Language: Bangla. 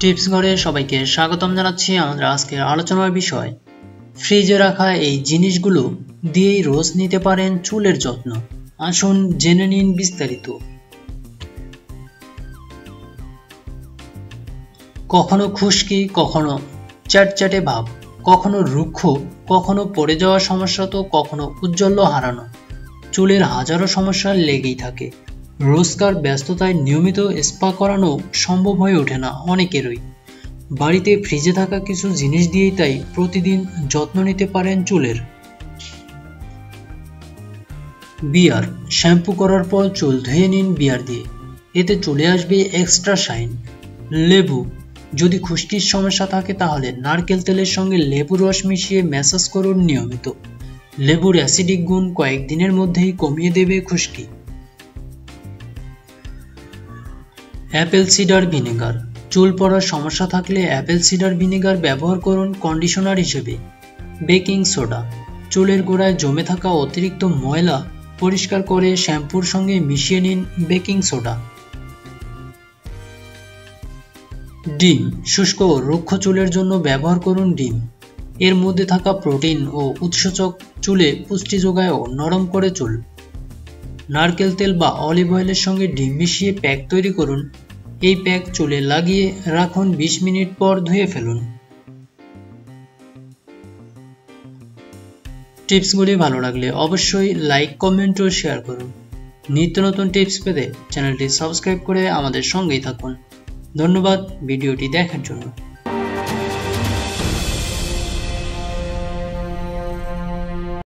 টিপস ঘরে সবাইকে স্বাগতম জানাচ্ছি আমাদের আজকের আলোচনার বিষয়। ফ্রিজে রাখা এই জিনিসগুলো দিয়েই রোজ নিতে পারেন চুলের যত্ন। আসুন জেনে নিন বিস্তারিত। কখনো খুশকি, কখনো চ্যাটচ্যাটে ভাব, কখনো রুক্ষ, কখনো পড়ে যাওয়ার সমস্যা তো কখনো উজ্জ্বল্য হারানো। চুলের হাজারো সমস্যা লেগেই থাকে। রোজকার ব্যস্ততায় নিয়মিত স্পা করানো সম্ভব হয়ে ওঠে না অনেকেরই। বাড়িতে ফ্রিজে থাকা কিছু জিনিস দিয়েই তাই প্রতিদিন যত্ন নিতে পারেন চুলের। বিয়ার, শ্যাম্পু করার পর চুল ধুয়ে নিন বিয়ার দিয়ে। এতে চলে আসবে এক্সট্রা শাইন, লেবু। যদি খুশকির সমস্যা থাকে তাহলে নারকেল তেলের সঙ্গে লেবু রস মিশিয়ে ম্যাসাজ করুন নিয়মিত। লেবুর অ্যাসিডিক গুণ কয়েকদিনের মধ্যেই কমিয়ে দেবে খুশকি। Apple cider vinegar. চুল পড়ার সমস্যা থাকলে অ্যাপেল সিডার ভিনেগার ব্যবহার করুন কন্ডিশনার হিসেবে। Baking soda. চুলের গোড়ায় জমে থাকা অতিরিক্ত ময়লা পরিষ্কার করে শ্যাম্পুর সঙ্গে মিশিয়ে নিন বেকিং সোডা। ডিম। শুষ্ক রুক্ষ চুলের জন্য ব্যবহার করুন ডিম। এর মধ্যে থাকা প্রোটিন ও উৎসেচক চুলে পুষ্টি যোগায় ও নরম করে চুল। নারকেল তেল বা অলিভ অয়েলের সঙ্গে ডিম মিশিয়ে প্যাক তৈরি করুন এই প্যাক চুলে লাগিয়ে রাখুন বিশ মিনিট পর ধুয়ে ফেলুন। টিপসগুলি ভালো লাগলে অবশ্যই লাইক, কমেন্ট ও শেয়ার করুন। নিত্য নতুন টিপস পেতে চ্যানেলটি সাবস্ক্রাইব করে আমাদের সঙ্গেই থাকুন। ধন্যবাদ ভিডিওটি দেখার জন্য।